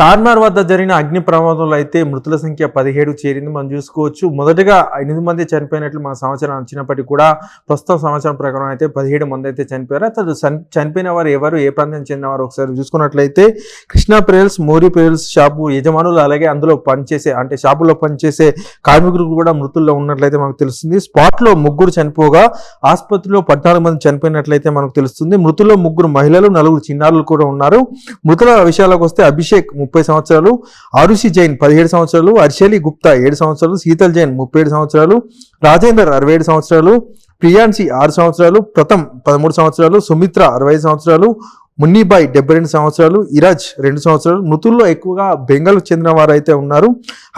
చార్మార్ వద్ద జరిగిన అగ్ని ప్రమాదంలో అయితే మృతుల సంఖ్య పదిహేడు చేరింది. మనం చూసుకోవచ్చు మొదటగా ఎనిమిది మంది చనిపోయినట్లు మన సంవత్సరం వచ్చినప్పటికీ కూడా ప్రస్తుతం సంవత్సరం ప్రకారం అయితే పదిహేడు మంది అయితే చనిపోయారు. అతను చని- చనిపోయిన వారు ఎవరు ఏ ప్రాంతం చెందిన వారు ఒకసారి చూసుకున్నట్లయితే Krishna pearls Mori pearls shop యజమానులు అలాగే అందులో పనిచేసే అంటే షాపులో పనిచేసే కార్మికులు కూడా మృతుల్లో ఉన్నట్లయితే మనకు తెలుస్తుంది. స్పాట్లో ముగ్గురు చనిపోగా ఆసుపత్రిలో పద్నాలుగు మంది చనిపోయినట్లయితే మనకు తెలుస్తుంది. మృతుల్లో ముగ్గురు మహిళలు నలుగురు చిన్నారులు కూడా ఉన్నారు. మృతుల విషయాలకు వస్తే అభిషేక్ ముప్పై సంవత్సరాలు ఆరుషి జైన్ పదిహేడు సంవత్సరాలు హర్షలి గుప్తా ఏడు సంవత్సరాలు శీతల్ జైన్ ముప్పై ఏడు సంవత్సరాలు రాజేందర్ అరవై ఏడు సంవత్సరాలు ప్రియాన్సి ఆరు సంవత్సరాలు ప్రథమ్ పదమూడు సంవత్సరాలు సుమిత్ర అరవై ఐదు సంవత్సరాలు మున్నీబాయ్ డెబ్బై రెండు సంవత్సరాలు ఇరాజ్ రెండు సంవత్సరాలు మృతుల్లో ఎక్కువగా బెంగాల్ చెందిన వారు అయితే ఉన్నారు.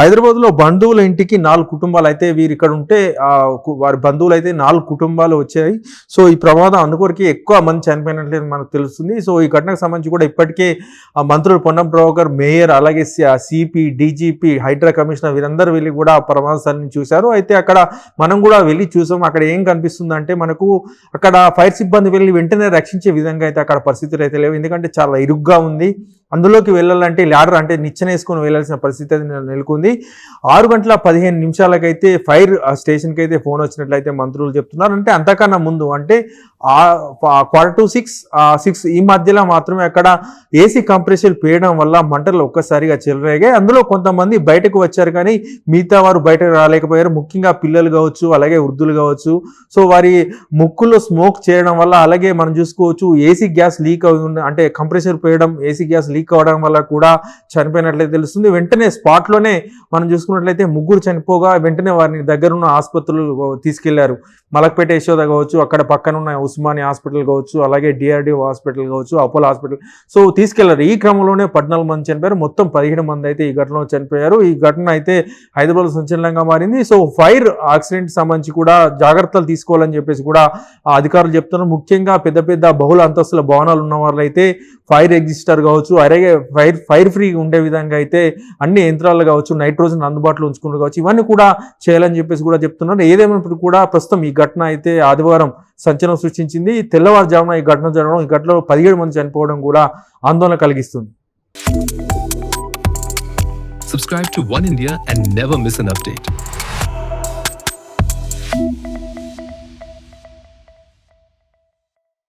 హైదరాబాద్లో బంధువుల ఇంటికి నాలుగు కుటుంబాలు అయితే వీరు ఇక్కడ ఉంటే వారి బంధువులు అయితే నాలుగు కుటుంబాలు వచ్చాయి. సో ఈ ప్రమాదం అందుకొరికి ఎక్కువ మంది చనిపోయినట్లేదు మనకు తెలుస్తుంది. సో ఈ ఘటనకు సంబంధించి కూడా ఇప్పటికే మంత్రులు పొన్నం ప్రభాకర్ మేయర్ అలాగే సిపి డీజీపీ హైడ్రా కమిషనర్ వీరందరూ వెళ్ళి కూడా ఆ ప్రమాద స్థలాన్ని చూశారు. అయితే అక్కడ మనం కూడా వెళ్ళి చూసాం. అక్కడ ఏం కనిపిస్తుంది అంటే మనకు అక్కడ ఫైర్ సిబ్బంది వెళ్ళి వెంటనే రక్షించే విధంగా అయితే అక్కడ పరిస్థితులు అయితే లేవు. ఎందుకంటే చాలా ఇరుగ్గా ఉంది. అందులోకి వెళ్ళాలంటే ల్యాడర్ అంటే నిచ్చెన వేసుకొని వెళ్ళాల్సిన పరిస్థితి అయితే నెలకొంది. ఆరు గంటల పదిహేను నిమిషాలకైతే ఫైర్ స్టేషన్కి అయితే ఫోన్ వచ్చినట్లయితే మంత్రులు చెప్తున్నారు. అంటే అంతకన్నా ముందు అంటే క్వార్టర్ టు సిక్స్ సిక్స్ ఈ మధ్యలో మాత్రమే అక్కడ ఏసీ కంప్రెషన్ పేయడం వల్ల మంటలు ఒక్కసారిగా చెలరేగాయి. అందులో కొంతమంది బయటకు వచ్చారు కానీ మిగతా వారు బయటకు రాలేకపోయారు. ముఖ్యంగా పిల్లలు కావచ్చు అలాగే వృద్ధులు కావచ్చు. సో వారి ముక్కులో స్మోక్ చేయడం వల్ల అలాగే మనం చూసుకోవచ్చు ఏసీ గ్యాస్ లీక్ అవుతుంది అంటే కంప్రెషర్ పేయడం ఏసీ గ్యాస్ లీక్ లీక్ అవడం వల్ల కూడా చనిపోయినట్లయితే తెలుస్తుంది. వెంటనే స్పాట్లోనే మనం చూసుకున్నట్లయితే ముగ్గురు చనిపోగా వెంటనే వారిని దగ్గరున్న ఆసుపత్రులు తీసుకెళ్ళారు. మలక్పేట యశోద కావచ్చు అక్కడ పక్కన ఉన్న ఉస్మాని హాస్పిటల్ కావచ్చు అలాగే డిఆర్డిఓ హాస్పిటల్ కావచ్చు అపోలో హాస్పిటల్. సో తీసుకెళ్ళారు. ఈ క్రమంలోనే పద్నాలుగు మంది చనిపోయారు. మొత్తం పదిహేడు మంది అయితే ఈ ఘటనలో చనిపోయారు. ఈ ఘటన అయితే హైదరాబాద్ సంచలనంగా మారింది. సో ఫైర్ యాక్సిడెంట్ సంబంధించి కూడా జాగ్రత్తలు తీసుకోవాలని చెప్పేసి కూడా అధికారులు చెప్తున్నారు. ముఖ్యంగా పెద్ద పెద్ద బహుళ అంతస్తుల భవనాలు ఉన్న వాళ్ళైతే ఫైర్ ఎగ్జిస్టర్ కావచ్చు అలాగే ఫైర్ ఫైర్ ఫ్రీ ఉండే విధంగా అయితే అన్ని యంత్రాలు కావచ్చు నైట్రోజన్ అందుబాటులో ఉంచుకుంటూ కావచ్చు ఇవన్నీ కూడా చేయాలని చెప్పేసి కూడా చెప్తున్నారు. ఏదేమైనప్పుడు కూడా ప్రస్తుతం ఈ ఘటన అయితే ఆదివారం సంచలనం సృష్టించింది. తెల్లవారుజామున ఈ ఘటన జరగడం ఈ ఘటనలో పదిహేడు మంది చనిపోవడం కూడా ఆందోళన కలిగిస్తుంది. Subscribe to One India and never miss an update.